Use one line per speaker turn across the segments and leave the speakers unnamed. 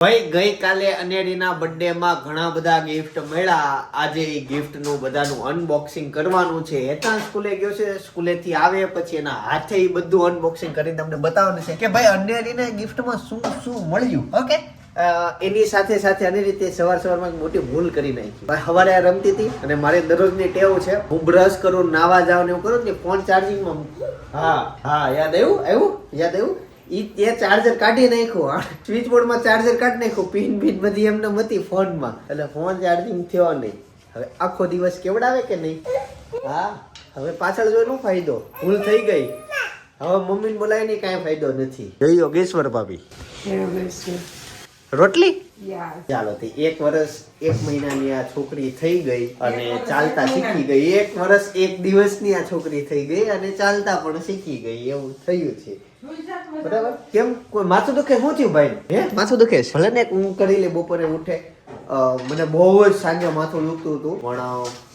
ભાઈ, ગઈકાલે અનેરીના બર્થડે માં ઘણા બધા ગિફ્ટ મળ્યા. આજે એ ગિફ્ટનું બધાનું અનબોક્સિંગ કરવાનું છે. હેતા સ્કૂલે ગયો છે, સ્કૂલેથી આવે પછી એના હાથે એ બધું અનબોક્સિંગ કરીને તમને બતાવવાનું છે કે ભાઈ, અનેરીને ગિફ્ટમાં શું શું મળ્યું ઓકે એની સાથે સાથે આની રીતે સવાર સવારમાં મોટી ભૂલ કરી નાખી. સવારે રમતી હતી અને મારે દરરોજની ટેવ છે. હું બ્રશ કરું, નાવા જાઉં ને એવું કરું ને, ફોન ચાર્જિંગમાં હા હા, યાદ આવ્યું? આવ્યું? યાદ આવ્યું? ઈ તે ચાર્જર કાઢી નાખ્યું. સ્વિચ બોર્ડમાં ચાર્જર કાઢી નાખ્યું. પિન પિન બધી એમને હતી ફોનમાં એટલે ફોન ચાર્જિંગ થયો નહીં. હવે આખો દિવસ કેવડાવે કે નહીં? હા હવે પાછળ જોઈ નો ફાયદો? ભૂલ થઈ ગઈ. હવે મમ્મીને બોલાવીને કાંઈ ફાયદો નથી. જય યોગેશ્વર ભાભી રોટલી? ચાલો તે એક વર્ષ એક મહિનાની આ છોકરી થઈ ગઈ અને ચાલતા શીખી ગઈ. એક વર્ષ એક દિવસની આ છોકરી થઈ ગઈ અને ચાલતા પણ શીખી ગઈ. એવું થયું છે. બરાબર? કેમ? કોઈ માથું દુખે? શું થયું ભાઈ? હે? માથું દુખે છે? ભલે ને હું કરી લે બપોરે ઉઠે. મને બહુ જ સાંજે માથું દુખતું હતું. પણ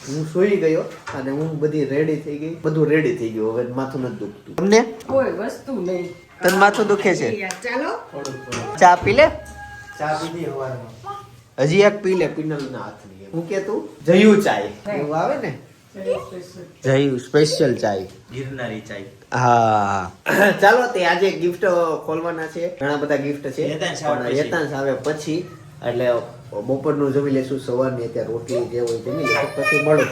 હું સુઈ ગયો અને હું બધી રેડી થઈ ગઈ. બધું રેડી થઈ ગયું. હવે માથું નથી દુખતું. તમને?
કોઈ વસ્તુ નહીં.
તને માથું દુખે છે?
ચાલો.
ચા પી લે? ચા પીધી હવારમાં. હજી એક પી લે પિનલ ના હાથની હું કે તું? જયું ચાય. એવું આવે ને? જયું સ્પેશિયલ ચાય.
ગિરનારી ચાય.
હા. ચાલો તે આજે ગિફ્ટ ખોલવાના છે. ઘણા બધા ગિફ્ટ છે.
યતાંશ આવે પછી.
હેતાંશ આવે પછી. એટલે બપોરનું જમી લેશું સવારની અત્યારે રોટલી જે હોય જમી લેશું. પછી મળું.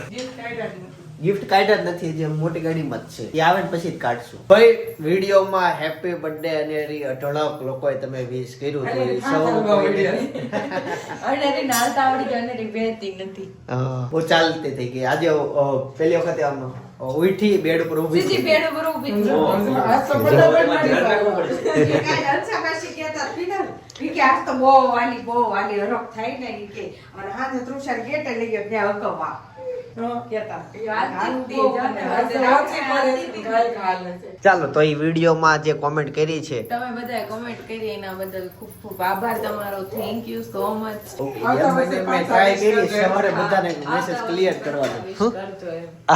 ગિફ્ટ કાઢ્યા જ નથી જે મોટી ગાડીમાં જ છે. એ આવે ને પછી જ કાઢશું. ભાઈ વિડીયોમાં હેપી બર્થડે અને એની અઢળક લોકોએ તમે વિશ કર્યું છે. સૌ
અને નાલતા આવડી ગયું અને એને નથી.
બહુ ચાલતી થઈ ગઈ. આજે પેલી પહેલી વખતે આમ અ, ઉઠી બેડ ઉપર ઊભી
સીધી બેડ ઉપર ઊભી. રહી.
આજ તો
ને. કે આજ તો બહુ વાલી બહુ વાલી હરખ થાય ને કે. અને હાથે તૃષાર ગેટે લઈ ગયો ત્યાં હકવા કહેતા.
છે.
ચાલો તો એ વિડીયોમાં જે કોમેન્ટ કરી છે.
તમે બધાએ કોમેન્ટ કરી એના બદલ ખૂબ ખૂબ આભાર તમારો. થેન્ક યુ સો મચ
મેં ટ્રાય કરી સવારે બધાને મેસેજ ક્લિયર કરવાનો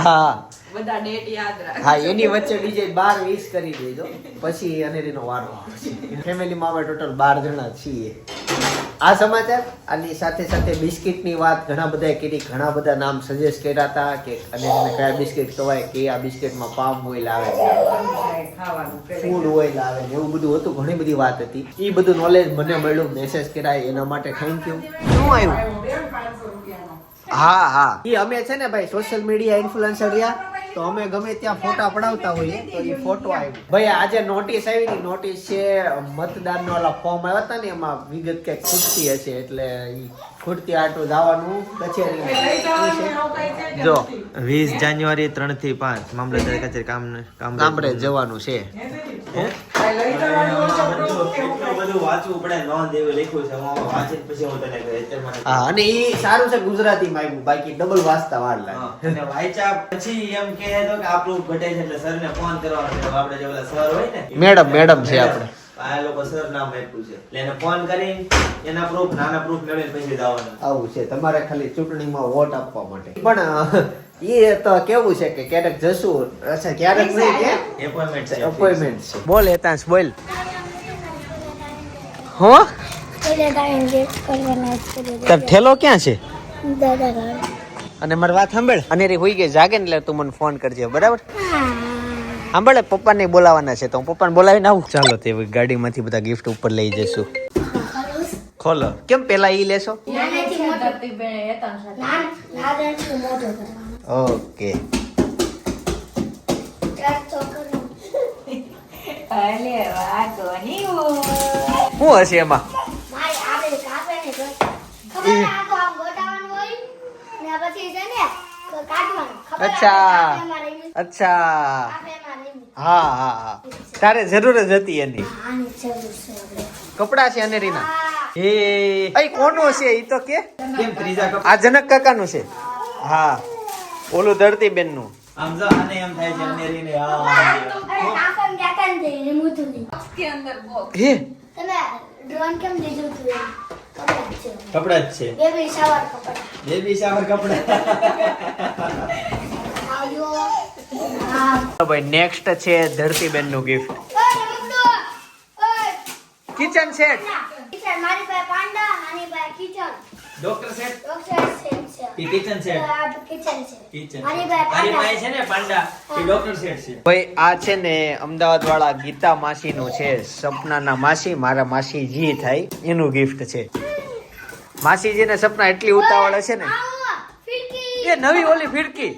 હા
બધા ડેટ યાદ રાખ
હા એની વચ્ચે બીજે બાર વીસ કરી દેજો. પછી અનેરીનો વારો આવશે ફેમિલીમાં અમે ટોટલ બાર જણા છીએ. આ સમાચાર અને સાથે સાથે બિસ્કિટની વાત ઘણા બધાએ કરી ઘણા બધા નામ સજેસ્ટ કર્યા હતા કે અને કયા બિસ્કિટ કહેવાય કે આ બિસ્કિટમાં પામ ઓઇલ આવે. ફૂડ ઓઇલ આવે ને એવું બધું હતું ઘણી બધી વાત હતી. એ બધું નોલેજ મને મળ્યું મેસેજ કરાય એના માટે થેન્ક યુ શું આવ્યું? હા હા. એ અમે છે ને ભાઈ સોશિયલ મીડિયા ઇન્ફ્લુએન્સર રહ્યા. તો અમે ગમે ત્યાં ફોટા પડાવતા હોઈએ તો એ ફોટો આવ્યો. ભાઈ આજે નોટિસ આવી ની નોટિસ છે મતદાન ઓલા ફોર્મ આવ્યા હતા ને એમાં વિગત કંઈક ખૂટતી હશે એટલે ઈ ખૂટતી આટું જવાનું કચેરી
જો વીસ જાન્યુઆરી ત્રણથી પાંચ. મામલતદાર કચેરી કામ કામ
ગામડે જવાનું છે.
હું આમાં વાંચીને પછી હું તને કહે એટલે મને
હા અને એ સારું છે ગુજરાતીમાં આવ્યું બાકી ડબલ વાંચતા વાર લાગે.
અને વાંચ્યા પછી એમ કહે તો કે આ ઘટે છે એટલે સરને ફોન કરવાનો છે. આપણે જે ઓલા સર હોય ને
મેડમ, મેડમ છે આપણે.
આ લોકો સર નામ આપ્યું છે. એટલે એને ફોન કરીને એના પ્રૂફ નાના પ્રૂફ મેળવીને પછી જવાનું
આવું છે તમારે ખાલી ચૂંટણીમાં વોટ આપવા માટે. પણ એ તો કેવું છે કે ક્યારેક જશું. અચ્છા ક્યારેક નહીં કે
એપોઇન્ટમેન્ટ છે.
અપોઇન્ટમેન્ટ છે. બોલ હેતાંશ બોલ. હો? તાર ઠેલો ક્યાં છે? અને મારી વાત સાંભળ. અને રે હોઈ ગઈ જાગે ને એટલે તું મને ફોન કરજે બરાબર? સાંભળે પપ્પાને બોલાવાના છે તો હું પપ્પાને બોલાવીને આવું. ચાલો તે ગાડીમાંથી બધા ગિફ્ટ ઉપર લઈ જઈશું ખોલો. કેમ પેલા ઈ લેશો? ઓકે.
અલે વાહ કોની.
શું હશે એમાં?
મારી આપણે કાપે ને તો ખબર ને આ તો આમ ગોટાવાનું હોય? ને પછી છે ને તો કાઢવાનું. ખબર
અચ્છા. અચ્છા. હા હા હા. તારે જરૂર જ હતી એની.
છે
કપડા છે અનેરીના?
હા.
એ અઈ કોનું છે ઈ તો કે.
કેમ ત્રીજા કપ
આ જનક કાકાનું છે. હા. ઓલું ધરતીબેનનું
આમ જો આને એમ થાય છે અનેરીને આ
અરે કાપેમાં જાતા ને તે
કે અંદર box.
હે.
તમે ડ્રોન કેમ કપડાં જ છે.
કપડા જ છે.
બેબી શાવર કપડાં.
બેબી શાવર કપડા.
ભાઈ નેક્સ્ટ છે ધરતીબેનનું ગિફ્ટ કિચન સેટ
મારી પાસે panda kitchen
doctor set
doctor set છે.
કિચન સેટ
કિચન છે.
કિચન.
મારી
મારી
પાસે
પાસે છે ને પાંડા? એ ડોક્ટર સેટ છે.
ભાઈ આ છે ને અમદાવાદ વાળા ગીતા માસી નું છે. સપનાના માસી મારા માસી જી થાય એનું ગિફ્ટ છે. માસીજીને સપના એટલી ઉતાવળ છે ને. એ નવી ઓલી ફિરકી.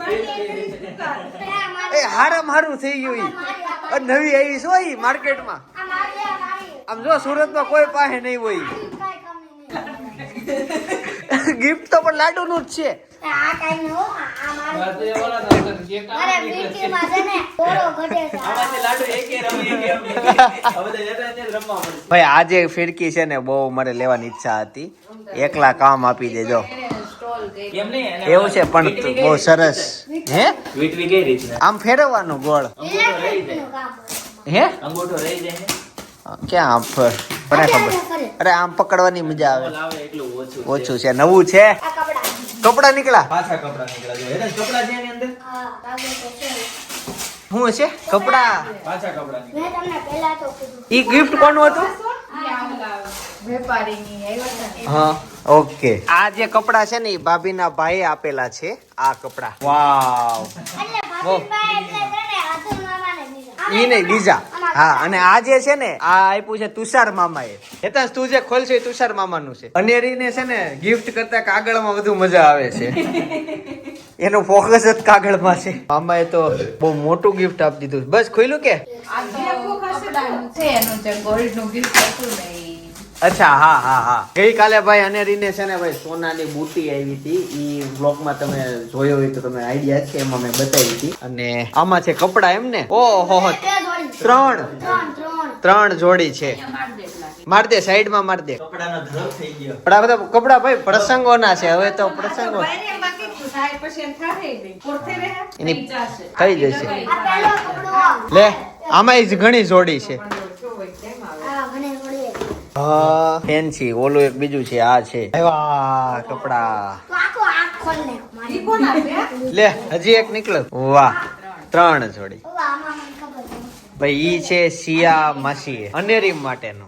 એ હારામ હારું થઈ ગયું ઈ. નવી આવી છે હો ઈ માર્કેટમાં
મારી મારી
આમ જો સુરતમાં કોઈ પાસે નહીં હોય.
કાંઈ કામ નહીં.
ગિફ્ટ તો પણ લાડુ નું જ છે.
આ કાંઈ હો આ મારી મારે ફિરકીમાં છે ને થોડો ઘટે છે.
આમાંથી લાડુ એકે રમી એકે રમી. હવે તો જતા ત્યાં જ રમવા પડશે.
ભાઈ આજે ફિરકી છે ને બહુ મારે લેવાની ઈચ્છા હતી. એકલા કામ આપી દેજો. એવું છે પણ બહુ સરસ. હે? આમ ફેરવવાનું ગોળ. હે?
અંગૂઠો રહી જાય
ક્યાં આમ મને ખબર અરે આમ પકડવાની મજા આવે.
ઓછું છે.
નવું છે.
કપડાં.
કપડા નીકળ્યા.
પાછા કપડા નીકળ્યા. જો કપડા છે એની અંદર?
શું છે કપડા.
પાછા કપડા
મેં તમને પહેલા તો કીધું.
ઈ ગિફ્ટ કોનું હતું?
વેપારીની આવ્યા હતા ને
હા ઓકે. આ જે કપડા છે ને એ ભાભીના ભાઈએ આપેલા છે આ કપડા. વાવ. ઈ નહીં બીજા. હા અને આ જે છે ને આ આપ્યું છે તુષાર મામાએ. હેતાંશ તું જે ખોલશે એ તુષાર મામાનું છે. અનેરીને છે ને ગિફ્ટ કરતા કાગળમાં વધુ મજા આવે છે. એનો ફોકસ જ કાગળમાં છે. મામાએ તો બહુ મોટું ગિફ્ટ આપી દીધું બસ ખોલ્યું કે?
છે એનું જે ગોલ્ડનું ગિફ્ટ હતું ને.
અચ્છા હા હા હા. ગઈકાલે ભાઈ અનેરીને છે ને ભાઈ સોનાની બુટી આવી હતી. ઈ બ્લોગમાં તમે જોયો હોય તો તમે આઈડિયા છે એમાં મેં બતાવી હતી. અને આમાં છે કપડા એમ ને? ઓહો ત્રણ.
ત્રણ
જોડી છે.
માર દે
સાઈડમાં માર દે.
કપડાનો ધ્રુવ થઈ ગયો.
પણ આ બધા કપડા ભાઈ પ્રસંગોના છે હવે તો પ્રસંગો? એની
થઈ જશે.
થઈ જશે.
આ પહેલો કપડો
લે આમાં જ ઘણી જોડી છે
જો હોય તેમ આવે.
હા મને જોડી
હા. ફેન્સી ઓલું એક બીજું છે આ છે. એવા કપડા? લે હજી એક નીકળ્યું વાહ ત્રણ જોડી
ઓ, આમાં મને ખબર છે.
ભાઈ ઈ છે સિયા માસી અનેરી માટેનું.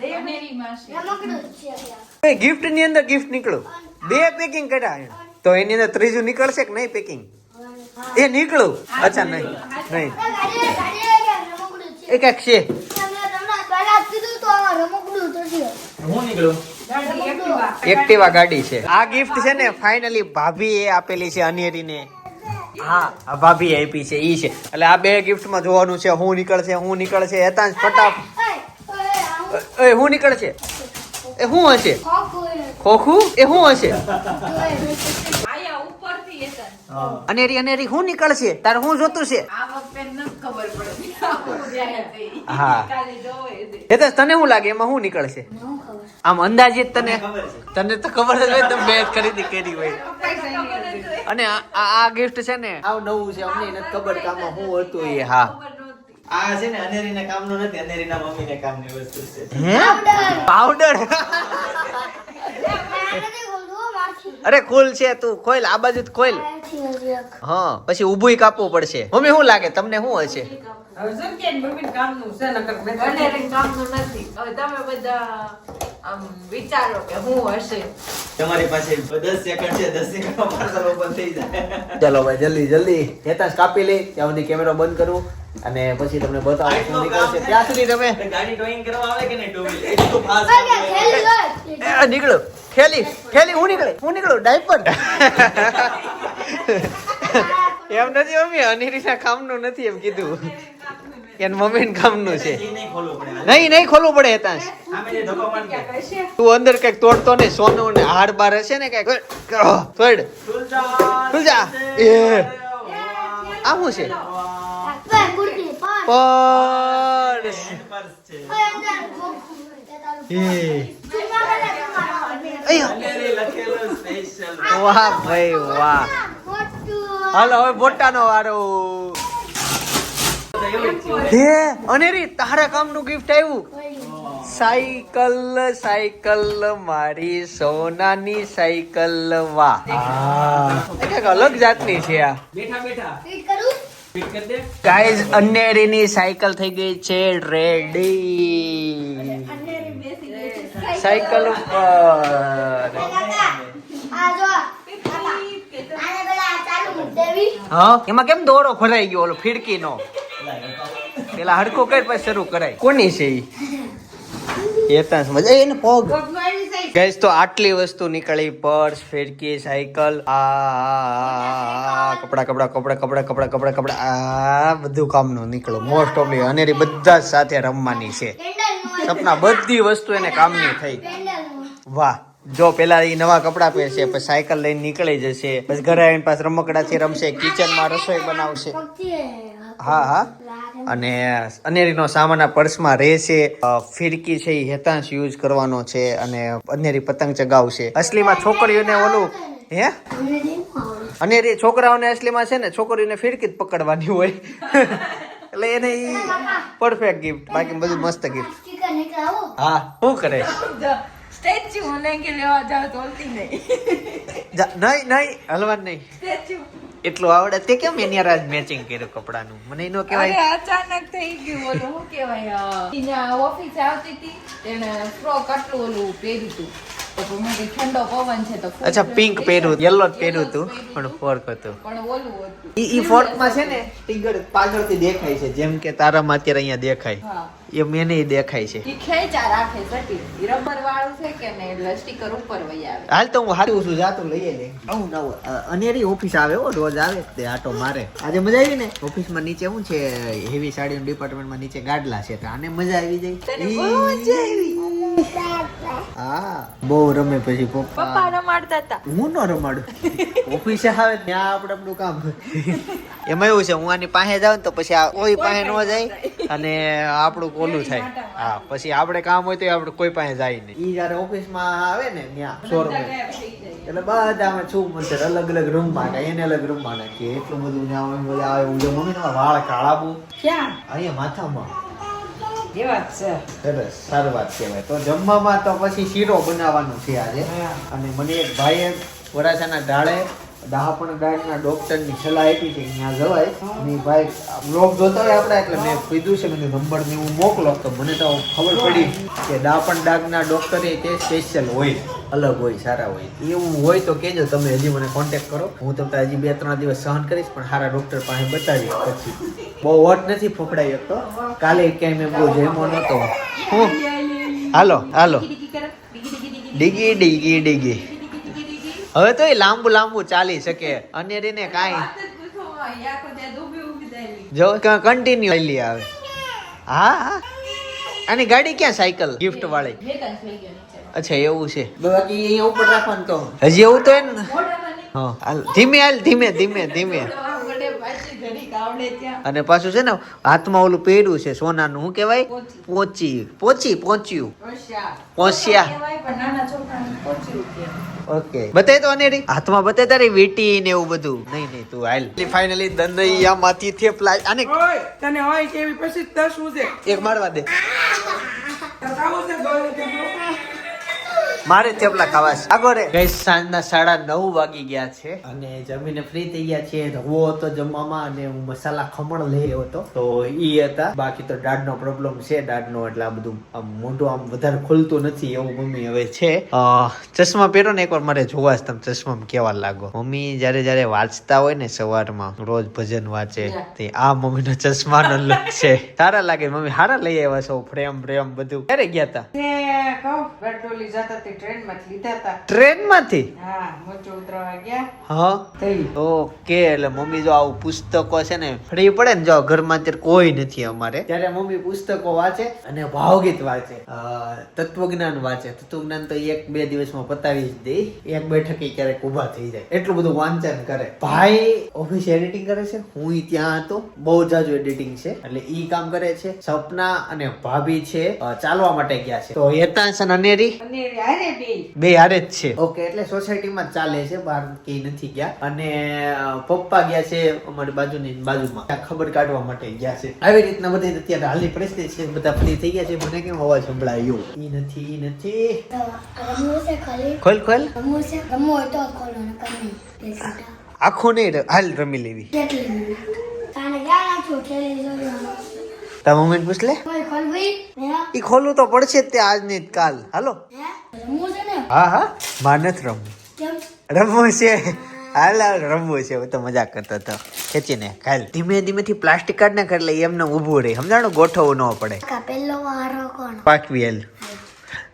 ગિફ્ટની અંદર ગિફ્ટ નીકળ્યું. બે પેકિંગ કર્યા તો એની અંદર ત્રીજું નીકળશે કે નહીં પેકિંગ એ નીકળું અચ્છા નહીં નહીં.
એ
ક્યાંક છે
તમને તમને પહેલા જ કીધું તો આમાં રમકડું તો છે.
હું નીકળું
ગાડી એક્ટિવા.
ગાડી છે આ ગિફ્ટ છે ને ફાઇનલી ભાભી એ આપેલી છે અનેરીને હા આ ભાભી આપી છે ઈ છે એટલે આ બે ગિફ્ટમાં જોવાનું છે હું નીકળશે હું નીકળશે હેતાંશ ફટાફ
એ,
હું નીકળશે એ શું હશે
ખોખું એ.
એ શું હશે
જ.
અનેરી અનેરી શું નીકળશે તારે હું જોતું છે. હા.
ખાલી તો
તને શું લાગે? એમાં શું નીકળશે? આમ અંદાજે તને તને તો ખબર જ હોય તમે મેચ ખરીદી કરી હોય. અને આ ગિફ્ટ છે ને આવ નવું છે અમને નથી ખબર કે આમાં શું હતું એ હા.
આ છે ને અનેરીના કામનું નથી અનેરીના મમ્મીને કામની વસ્તુ છે.
પાવડર
મેં નથી ખોલતું હો, મારથી.
અરે ખુલ છે તું ખોલ આ બાજુ ખોલ.
મારથી
હા પછી ઊભું કાપવું પડશે. મમ્મી શું લાગે? તમને શું હશે?
હવે શું કે મમ્મીને કામનું છે નકર મેં
અનેરી કામનું નથી. હવે તમે બધા આમ વિચારો કે હું હશે.
તમારી પાસે 10 સેકન્ડ છે 10 સેકન્ડ પાર્સલ ઓપન થઈ જાય.
ચાલો ભાઈ જલ્દી જલ્દી. હેતાશ કાપી લે ત્યાં સુધી કેમેરો બંધ કરું અને પછી તમને બતાવું શું નીકળશે. ત્યાં સુધી તમે
ગાડી ટોઈંગ કરવા આવે કે નહીં ટોવી એક તો ફાસ્ટ
નીકળો. ખેલી ખેલી હું નીકળે? હું નીકળો? ડાયપર એમ નથી મમ્મી અનેરીના કામનું નથી એમ કીધું. એન મમ્મીના કામનું છે.
નહીં
નહીં નહીં ખોલવું પડે.
કહેશે
તું અંદર કંઈક તોડતો નહીં સોનું ને હાડ બાર હશે ને કંઈક. તોડ ખુલજા. એ. આ શું છે? પર્સ. વાહ ભાઈ વાહ.
મોટું.
હાલો હવે બોટાનો વારો. હે? અને રે તારા કામનું ગિફ્ટ આવ્યું? સાયકલ સાયકલ મારી સોનાની સાયકલ વાહ. અલગ જાતની છે આ.
બેઠા બેઠા.
ગાઈઝ અન્નેરીની સાયકલ થઈ ગઈ છે રેડી સાયકલ ઉપર. હા? એમાં કેમ દોરો ફરાઈ ગયો ઓલો ફીડકીનો નો પેલા હડકો કઈ પછી શરૂ કરાય. કોની છે એ ત્યાં સમજ એને પગ. તો આટલી વસ્તુ નીકળી. પર્સ, ફેરકી, સાયકલ, આ કપડા કપડા કપડા કપડા કપડા કપડા કપડા, આ, બધું કામનું નીકળ્યું. મોસ્ટ ઓફલી અનેરી બધા જ સાથે રમવાની છે. સપના બધી વસ્તુ એને કામની થઈ. વાહ. જો પેલા એ નવા કપડા પહેરશે, પછી સાયકલ લઈને નીકળી જશે. પછી ઘરે આવીને પાછા રમકડાથી રમશે કિચનમાં રસોઈ બનાવશે. હા હા. અને અનેરીનો સામાન પર્સમાં રહેશે ફિરકી છે એ હેતાંશ યુઝ કરવાનો છે અને અનેરી પતંગ ચગાવશે અસલીમાં છોકરીઓને ઓલું હે? અનેરી છોકરાઓને અસલીમાં છે ને છોકરીઓને ફિરકી જ પકડવાની હોય. એટલે એને ઈ પરફેક્ટ ગિફ્ટ બાકી બધું મસ્ત ગિફ્ટ હા શું કરે?
સ્ટેચ્યુ મને કે લેવા જાવ તો નહીં.
નહીં નહીં હલવાન નહીં.
સ્ટેચ્યુ.
એટલું આવડે તે કેમ એની રાજ મેચિંગ કર્યું કપડાનું? મને એનો
અરે
કહેવાય.
અચાનક થઈ ગયું ઓલું શું કહેવાય ત્યાં ઓફિસ આવતી હતી તેને ફ્રોક આટલું ઓલું પહેર્યું હતું તો પછી મેં કીધું ઠંડો પવન છે તો
અચ્છા પિંક પહેર્યું યલો જ પહેર્યું હતું પણ ફોર્ક હતું.
હતું. પણ ઓલું હતું.
ઈ ફોર્કમાં છે ને ટીગર પાછળથી દેખાય છે જેમ કે તારામાં અત્યારે અહીંયા દેખાય.
હા.
એમ એને દેખાય છે.
ઈ ખેંચા રાખે સટી ઈ રબર વાળું છે કે ને એટલે સ્ટીકર ઉપર વહી આવે.
હાલ તો હું હારું છું જાતું લઈએ લે અનેરી ઓફિસ આવે હો રોજ આવે તે આટો મારે. આજે મજા આવી ને? ઓફિસમાં નીચે શું છે હેવી સાડીનું ડિપાર્ટમેન્ટમાં નીચે ગાડલા છે તો આને મજા આવી જાય.
મજા આવી.
હા બહુ રમે પછી
પપ્પા.
પપ્પા
રમાડતા હતા
હું ન રમાડું. ઓફિસે આવે ત્યાં આપણે આપણું કામ એમાં એવું છે હું આની પાસે જાઉં ને તો પછી આ કોઈ પાસે ન જાય અને આપણું કોલું થાય. હા પછી આપણે કામ હોય તો આપણે કોઈ પાસે જાય નહીં. ઈ જયારે ઓફિસમાં આવે ને ત્યાં શોરૂમ એટલે બધા અમે છું મંતર અલગ અલગ રૂમમાં નાખે એને અલગ રૂમમાં નાખીએ. એટલું બધું ને આવે બધા આવે. ઉજે મમ્મી વાળ કાળા બહુ.
ક્યાં?
અહીંયા માથામાં.
એવા જ છે?
સરસ સારું વાત કહેવાય. તો જમવામાં તો પછી શીરો બનાવવાનો છે આજે. અને મને એક ભાઈએ વરાછાના ઢાળે દહાપણ ડાયટના ડોક્ટરની સલાહ આપી છે ત્યાં જવાય. ને ભાઈ બ્લોગ જોતા હોય આપણે એટલે મેં કીધું છે મને નંબર ને હું મોકલો. તો મને તો ખબર પડી કે દાપણ ડાગના ડોક્ટરે તે સ્પેશિયલ હોય. અલગ હોય સારા હોય. એવું હોય તો કહેજો તમે હજી મને કોન્ટેક્ટ કરો. હું તમને હજી બે ત્રણ દિવસ સહન કરીશ પણ સારા ડોક્ટર પાસે બતાવીશ પછી. બહુ વટ નથી ફફડાઈ શકતો કાલે ક્યાંય મેં બહુ જમ્યો નહોતો. હું? હાલો હાલો. ડીગી ડીગી ડીગી. હવે તો એ લાંબુ લાંબુ ચાલી શકે. અને રીને કાંઈ જો કન્ટિન્યુ લઈ આવે. હા હા. આની ગાડી ક્યાં સાયકલ? ગિફ્ટ વાળી. અચ્છા એવું છે. બાકી ઉપર રાખવાનું તો. હજી એવું તો એને હા હાલ ધીમે હાલ ધીમે ધીમે ધીમે. અને પાછું છે ને હાથમાં ઓલું પહેર્યું છે સોનાનું શું કહેવાય? પોચી. પોચી પોચ્યું. પહોંચ્યા ઓકે. બતાય તો અનેરી. હાથમાં બતાય તારી વીટી ને એવું બધું. નહીં નહીં તું હાલ. ફાઇનલી થેપલા.
તને હોય કેવી પછી દસ શું છે
એક મારવા દે.
થેપલો?
મારે થેપલા ખાવા છે. આગળ ગઈ સાંજના સાડા નવ વાગી ગયા છે. અને જમીને ફ્રી થઈ ગયા છે રવો હતો જમવામાં અને હું મસાલા ખમણ લઈ આવ્યો હતો. તો ઈ હતા. બાકી તો દાઢનો પ્રોબ્લેમ છે. દાઢનો એટલે આ બધું આમ મોઢું આમ વધારે ખુલતું નથી એવું મમ્મી હવે છે. ચશ્મા પહેરો ને એકવાર મારે જોવા જ તમે ચશ્મા કેવા લાગો? મમ્મી જ્યારે જ્યારે વાંચતા હોય ને સવારમાં રોજ ભજન વાંચે તે આ મમ્મીનો ચશ્માનો લુક છે. સારા લાગે મમ્મી સારા લઈ આવ્યા છો. ફ્રેમ ફ્રેમ બધું. ક્યારે ગયા હતા
પેટ્રોલ જતા તે ટ્રેન લીધા હતા.
ટ્રેન
હા મોચો ઉતરવા ગયા.
હા?
થઈ.
ઓકે એટલે મમ્મી જો આવું પુસ્તકો છે ને ફરી પડે ને જો ઘરમાં અત્યારે કોઈ નથી અમારે. ત્યારે મમ્મી પુસ્તકો વાંચે અને ભાવગીત વાંચે. તત્વજ્ઞાન વાંચે. તત્વજ્ઞાન તો એક બે દિવસમાં પતાવી જ દે. એક બેઠકે ક્યારેક ઊભા થઈ જાય. એટલું બધું વાંચન કરે. ભાઈ ઓફિસ એડિટિંગ કરે છે. હું ઈ ત્યાં હતો. બહુ જાજુ એડિટિંગ છે. એટલે ઈ કામ કરે છે. સપના અને ભાભી છે. ચાલવા માટે ગયા છે. તો હેતાંશ અને અનેરી?
અને હારે બે.
બે હારે જ છે. ઓકે એટલે સોસાયટીમાં ચાલે છે બહાર કે નથી ગયા. અને પપ્પા ગયા છે અમારી બાજુની બાજુમાં. ખબર કાઢવા માટે ગયા છે. આવી રીતના બધી અત્યારે હાલની પરિસ્થિતિ છે. બધા ફ્રી થઈ ગયા છે. મને કેમ અવાજ સંભળાયો? ઈ નથી ઈ નથી.
ખાલી?
ખોલ. આખું નહીં હાલ રમી લેવી. તારા મમ્મીને પૂછ લે ઈ ખોલવું તો પડશે તે આજ નહીં કાલ. હાલો.
હે? ને?
હા માર નથી રમવું. રમવું છે. હાલ રમવું છે. તો મજા કરતો હતો. ખેંચીને કાલ ધીમે ધીમેથી પ્લાસ્ટિક કાઢ ને લઈએ. એમને ઊભું રહે. સમજાણું? ગોઠવવું ન પડે.
કાકા વારો કોણ?
પાકવી L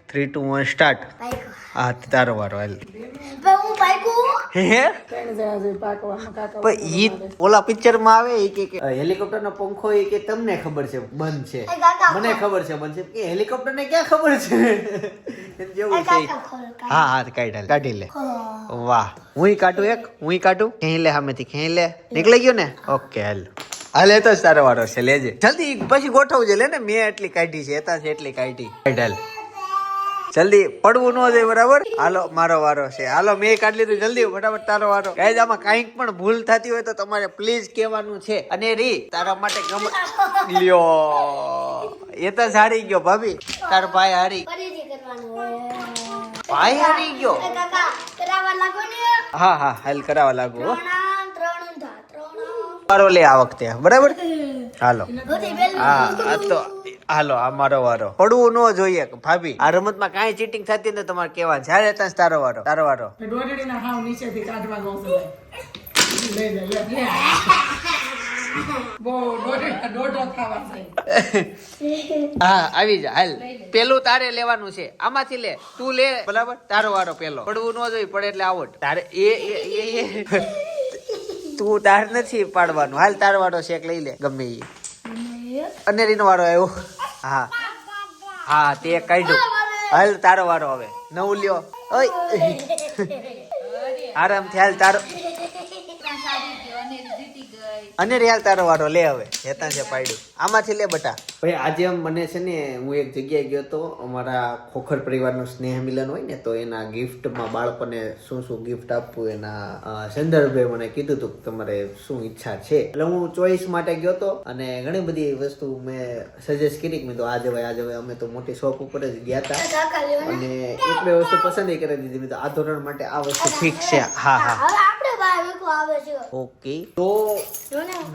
three two one start હા તારો વારો હાલ.
છે
ઓલા પિક્ચરમાં આવે કે કે હેલિકોપ્ટર નો પંખો એ કે તમને ખબર છે બંધ છે? મને ખબર છે બંધ છે. કે હેલિકોપ્ટર ને ક્યાં ખબર છે? જેવું છે. હા હા કાઢી કાઢી લે. વાહ. હું કાઢું એક? હું કાઢું? ખેંચી લે સામેથી ખેંચી લે. નીકળી ગયો ને? ઓકે હાલ. હાલ એ તો જ તારો વારો છે લેજે. જલ્દી પછી ગોઠવજે લે ને. મેં એટલી કાઢી છે એતા છે એટલી કાઢી. કાઢ જલ્દી પડવું ન જાય બરાબર? હાલો મારો વારો છે. હાલો મેં કાઢી લીધું. જલ્દી ફટાફટ તારો વારો. ગાઈઝ આમાં કાંઈક પણ ભૂલ થતી હોય તો તમારે પ્લીઝ કહેવાનું છે. અને રી તારા માટે ગમ લ્યો. એ તો હારી ગયો ભાભી. તાર ભાઈ હારી. ભાઈ હારી ગયો? હા હા હાલ કરાવવા લાગુ. વારો લે આ વખતે બરાબર? હાલો. હા તો હાલો આ મારો વારો. પડવું ન જોઈએ ભાભી. આ રમતમાં કાંઈ ચીટિંગ થતી ને તમારે કહેવાનું. જયારે ત્યાં તારો વારો તારો વારો. હા આવી જા હાલ. પેલું તારે લેવાનું છે. આમાંથી લે તું લે. બરાબર? તારો વારો પેલો. પડવું ન જોઈએ પડે એટલે આવડ તારે એ એ એ એ. તું તાર નથી પાડવાનું. હાલ તારો વાળો શેક લઈ લે ગમે એ અનેરીનો વારો આવ્યો. હા. હા, તે કાઢ્યું. હાલ તારો વારો હવે. નવું લ્યો. ઓય. આરામથી હાલ તારો
ત્યાં સારી ગયો અને જીતી ગઈ
અને રિયાલ તારો વાળો લે હવે હેતા છે પાડ્યું આમાંથી લે બટા. ભાઈ આજે મને છે ને હું એક જગ્યાએ ગયો તો અમારા ખોખર પરિવારનું સ્નેહ મિલન હોય ને તો એના ગિફ્ટમાં બાળકોને શું શું ગિફ્ટ આપવું એના સંદર્ભે મને કીધું હતું કે તમારે શું ઈચ્છા છે. એટલે હું ચોઈસ માટે ગયો તો અને ઘણી બધી વસ્તુ મેં સજેસ્ટ કરી કે મેં તો આ જવાય આ જવાય અમે તો મોટી શોપ ઉપર જ ગયા હતા. અને એક બે વસ્તુ પસંદ કરી દીધી. મેં તો આ ધોરણ માટે આ વસ્તુ ફિક્સ છે. હા હા. ઓકે. તો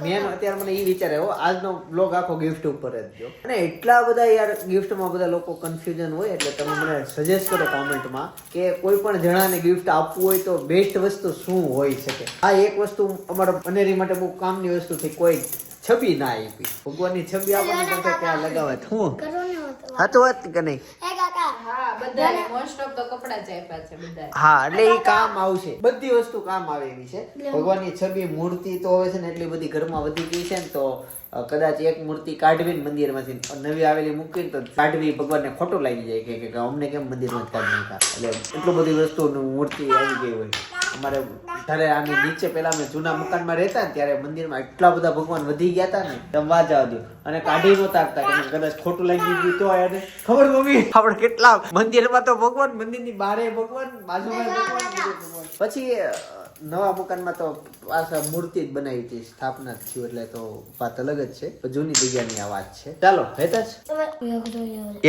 મેન અત્યારે મને એ વિચાર આવ્યો આજનો બ્લોગ આખો ગિફ્ટ ઉપર જ જો અને એટલા બધા યાર ગિફ્ટમાં બધા લોકો કન્ફ્યુઝન હોય એટલે તમે મને સજેસ્ટ કરો કોમેન્ટમાં કે કોઈ પણ જણાને ગિફ્ટ આપવું હોય તો બેસ્ટ વસ્તુ શું હોઈ શકે. આ એક વસ્તુ અમારા અનેરી માટે બહુ કામની વસ્તુ થઈ કોઈ છબી ના આપી. ભગવાનની છબી આપણને કરતા ક્યાં લગાવે શું
હું તો
વાત કે નહીં?
હા બધાને મોસ્ટ ઓફ તો કપડા જ આપ્યા છે બધા
હા એટલે એ કામ આવશે. બધી વસ્તુ કામ આવે એવી છે ભગવાનની છબી મૂર્તિ તો હવે છે ને એટલી બધી ઘરમાં વધી ગઈ છે ને તો કદાચ એક મૂર્તિ કાઢવી ને મંદિરમાંથી નવી આવેલી મૂકીને તો કાઢવી ભગવાનને ખોટું લાગી જાય કે- કે કે અમને કેમ મંદિરમાં માં કાઢી નાખ્યા? એટલે એટલું બધી વસ્તુનું મૂર્તિ આવી ગઈ હોય. અમારે ઘરે આની નીચે પેલા અમે જૂના મકાનમાં રહેતા ને ત્યારે મંદિરમાં એટલા બધા ભગવાન વધી ગયા હતા ને તમે વાત દો અને કાઢી નહોતા આપતા કે કદાચ ખોટું લાગી ગયું તો એને ખબર મમ્મી, આપણે કેટલા મંદિરમાં તો ભગવાન, મંદિરની બારે ભગવાન, બાજુમાં ભગવાન. પછી નવા મકાનમાં તો પાછા મૂર્તિ જ બનાવી હતી સ્થાપના જ થયું એટલે તો વાત અલગ જ છે. જૂની જગ્યાની આ વાત છે. ચાલો
તમે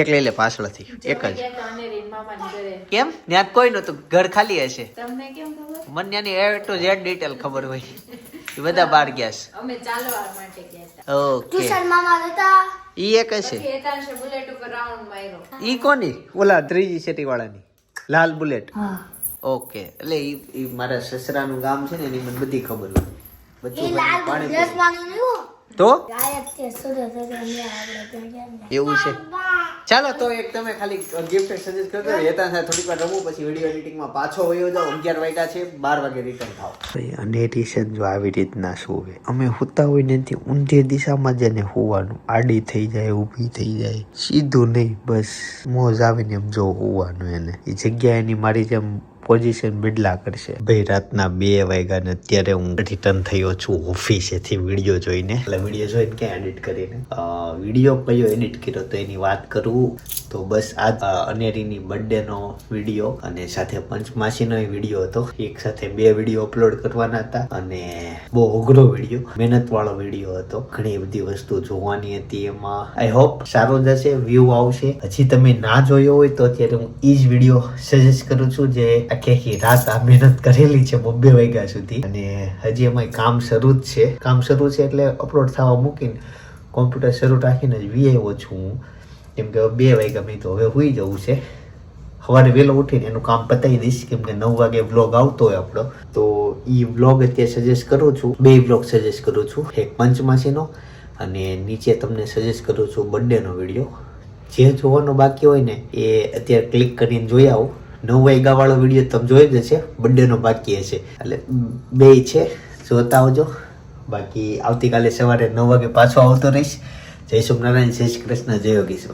એક
લઈ લે પાછળથી એક જ.
ગયા તો અનેરી મામાની ઘરે.
કેમ? ત્યાં કોઈ નતું ઘર ખાલી હશે.
તમને કેમ ખબર?
મને ત્યાંની એ ટુ ઝેડ ડિટેલ ખબર હોય. એ બધા બહાર ગયા
અમે ચાલવા માટે ગયા હતા.
છે ઓકે
ટ્યુશન મામા હતા
ઈ એક હશે
પછી બુલેટ ઉપર રાઉન્ડ માર્યો.
ઈ કોની? ઓલા ત્રીજી સેટી વાળાની લાલ બુલેટ.
હા.
ઓકે. એટલે ઈ ઈ મારા સસરાનું ગામ છે ને એની મને બધી ખબર હોય.
એ
બધું
લાલ
પાણી તો. એવું છે. ચાલો તો એક તમે ખાલી ગિફ્ટ સજેસ્ટ કરજો હેતા સાથે થોડીક વાર રમો પછી વીડિયો એડિટિંગમાં પાછો વયો જાઓ. અગિયાર વાગ્યા છે બાર વાગે રિટર્ન થાવ અને ટીશન જો આવી રીતના સુવે અમે હોતા હોય ને એનાથી ઊંધી દિશામાં જઈને હોવાનું. આડી થઈ જાય ઊભી થઈ જાય. સીધું નહીં બસ મોજ આવીને એમ જો હોવાનું એને. એ જગ્યા એની મારી જેમ પોઝિશન બદલા કરશે. ભાઈ, રાતના બે વાગ્યા ને અત્યારે હું રિટર્ન થયો છું ઓફિસેથી વીડિયો જોઈને. એટલે વીડિયો જોઈને ક્યાં એડિટ કરીને? વીડિયો કયો એડિટ કર્યો તો એની વાત કરું. તો બસ આ અનેરીની બર્થડેનો વીડિયો અને સાથે પંચમાસીનો વીડિયો હતો. એક સાથે બે વીડિયો અપલોડ કરવાના હતા અને બહુ અઘરો વીડિયો મહેનત વાળો વીડિયો હતો. ઘણી બધી વસ્તુ જોવાની હતી એમાં. આઈ હોપ સારો જશે વ્યૂ આવશે. હજી તમે ના જોયો હોય તો અત્યારે હું એ જ વીડિયો સજેસ્ટ કરું છું જે આખી રાત આ મહેનત કરેલી છે બબ્બે વાગ્યા સુધી. અને હજી એમાં કામ શરૂ જ છે. કામ શરૂ છે એટલે અપલોડ થવા મૂકીને કોમ્પ્યુટર શરૂ રાખીને જ વી આવ્યો છું હું. કેમ કે બે વાગ્યા મેં તો હવે હોઈ જવું છે. સવારે વહેલો ઉઠીને એનું કામ પતાવી દઈશ કેમ કે નવ વાગે વ્લોગ આવતો હોય આપણો. તો એ વ્લોગ અત્યારે સજેસ્ટ કરું છું. બે વ્લોગ સજેસ્ટ કરું છું. એક પંચમાસીનો અને નીચે તમને સજેસ્ટ કરું છું બર્થડેનો વીડિયો જે જોવાનો બાકી હોય ને એ અત્યારે ક્લિક કરીને જોઈ આવો. નવ વાગ્યા વાળો વીડિયો તમે જોઈ જ હશે. બર્થડેનો બાકી હશે. એટલે બે છે. જોતા આવજો. બાકી આવતીકાલે સવારે નવ વાગે પાછો આવતો રહીશ. જય સોમનારાયણ જય શ્રી કૃષ્ણ, જય યોગીશ્વર.